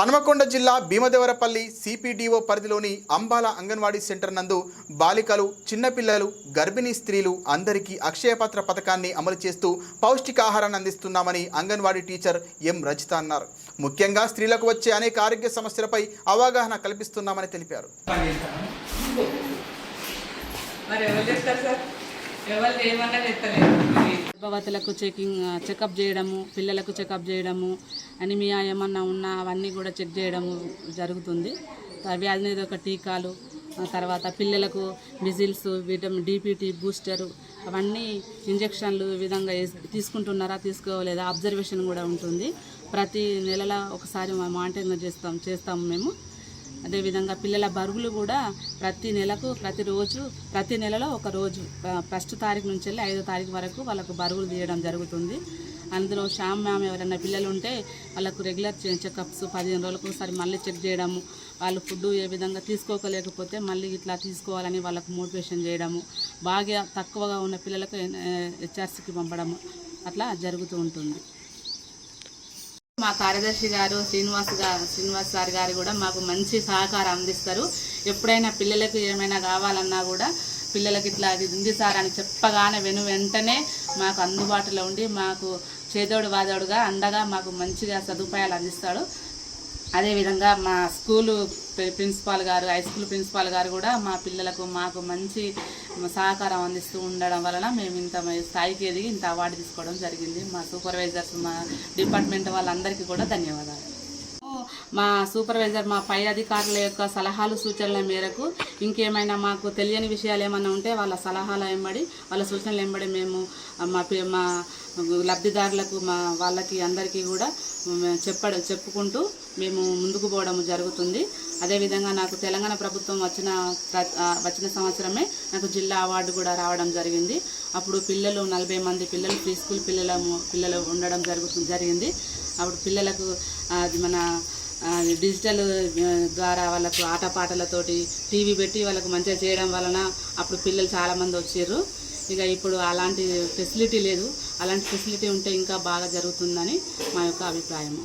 హనుమకొండ జిల్లా భీమదేవరపల్లి సిపిడిఓ పరిధిలోని అంబాల అంగన్వాడీ సెంటర్ నందు బాలికలు చిన్నపిల్లలు గర్భిణీ స్త్రీలు అందరికీ అక్షయపాత్ర పథకాన్ని అమలు చేస్తూ పౌష్టికాహారాన్ని అందిస్తున్నామని అంగన్వాడీ టీచర్ ఎం రజిత అన్నారు. ముఖ్యంగా స్త్రీలకు వచ్చే అనేక ఆరోగ్య సమస్యలపై అవగాహన కల్పిస్తున్నామని తెలిపారు. మరి ఎవరు గర్భవతులకు చెకింగ్ చెకప్ చేయడము పిల్లలకు చెకప్ చేయడము అనిమియా ఏమన్నా ఉన్నా అవన్నీ కూడా చెక్ చేయడము జరుగుతుంది. వ్యాధి వ్యాధి నిరోధక టీకాలు తర్వాత పిల్లలకు మిజిల్స్ విటమిన్ డిపిటీ బూస్టరు అవన్నీ ఇంజెక్షన్లు విధంగా తీసుకుంటున్నారా తీసుకోలేదా అబ్జర్వేషన్ కూడా ఉంటుంది. ప్రతి నెలలో ఒకసారి మానిటరింగ్ చేస్తాం చేస్తాము మేము. అదేవిధంగా పిల్లల బరుగులు కూడా ప్రతి నెలకు ప్రతిరోజు ప్రతి నెలలో ఒక రోజు ఫస్ట్ తారీఖు నుంచి వెళ్ళి ఐదో తారీఖు వరకు వాళ్ళకు బరుగులు తీయడం జరుగుతుంది. అందులో శ్యామ్ మ్యామ్ ఎవరైనా పిల్లలు ఉంటే వాళ్ళకు రెగ్యులర్ చెకప్స్ పదిహేను రోజులకు ఒకసారి మళ్ళీ చెక్ చేయడము వాళ్ళు ఫుడ్ ఏ విధంగా తీసుకోకలేకపోతే మళ్ళీ ఇట్లా తీసుకోవాలని వాళ్ళకు మోటివేషన్ చేయడము బాగా తక్కువగా ఉన్న పిల్లలకు హెచ్ఆర్సీకి పంపడము అట్లా జరుగుతూ ఉంటుంది. మా కార్యదర్శి గారు శ్రీనివాస్ గారు శ్రీనివాస్ సార్ గారు కూడా మాకు మంచి సహకారం అందిస్తారు. ఎప్పుడైనా పిల్లలకు ఏమైనా కావాలన్నా కూడా పిల్లలకి ఇట్లా అది ఉంది సార్ అని చెప్పగానే వెను వెంటనే మాకు అందుబాటులో ఉండి మాకు చేదోడు వాదోడుగా అండగా మాకు మంచిగా సదుపాయాలు అందిస్తాడు. అదేవిధంగా మా స్కూలు ప్రిన్సిపాల్ గారు హై స్కూల్ ప్రిన్సిపాల్ గారు కూడా మా పిల్లలకు మాకు మంచి సహకారం అందిస్తూ ఉండడం వలన మేము ఇంత స్థాయికి ఎదిగి ఇంత అవార్డు తీసుకోవడం జరిగింది. మా సూపర్వైజర్స్ మా డిపార్ట్మెంట్ వాళ్ళందరికీ కూడా ధన్యవాదాలు. మా సూపర్వైజర్ మా పై అధికారుల యొక్క సలహాలు సూచనల మేరకు ఇంకేమైనా మాకు తెలియని విషయాలు ఏమైనా ఉంటే వాళ్ళ సలహాలు వెంబడి వాళ్ళ సూచనలు వెంబడి మేము మా మా లబ్ధిదారులకు మా వాళ్ళకి అందరికీ కూడా మ్, చెప్పడం చెప్పుకుంటూ మేము ముందుకు పోవడం జరుగుతుంది. అదేవిధంగా నాకు తెలంగాణ ప్రభుత్వం వచ్చిన వచ్చిన సంవత్సరమే నాకు జిల్లా అవార్డు కూడా రావడం జరిగింది. అప్పుడు పిల్లలు నలభై మంది పిల్లలు ప్రీ స్కూల్ పిల్లల పిల్లలు ఉండడం జరుగుతుంది జరిగింది. అప్పుడు పిల్లలకు అది మన డిజిటల్ ద్వారా వాళ్ళకు ఆటపాటలతోటి టీవీ పెట్టి వాళ్ళకు మంచిగా చేయడం వలన అప్పుడు పిల్లలు చాలామంది వచ్చారు. ఇక ఇప్పుడు అలాంటి ఫెసిలిటీ లేదు. అలాంటి ఫెసిలిటీ ఉంటే ఇంకా బాగా జరుగుతుందని మా యొక్క అభిప్రాయము.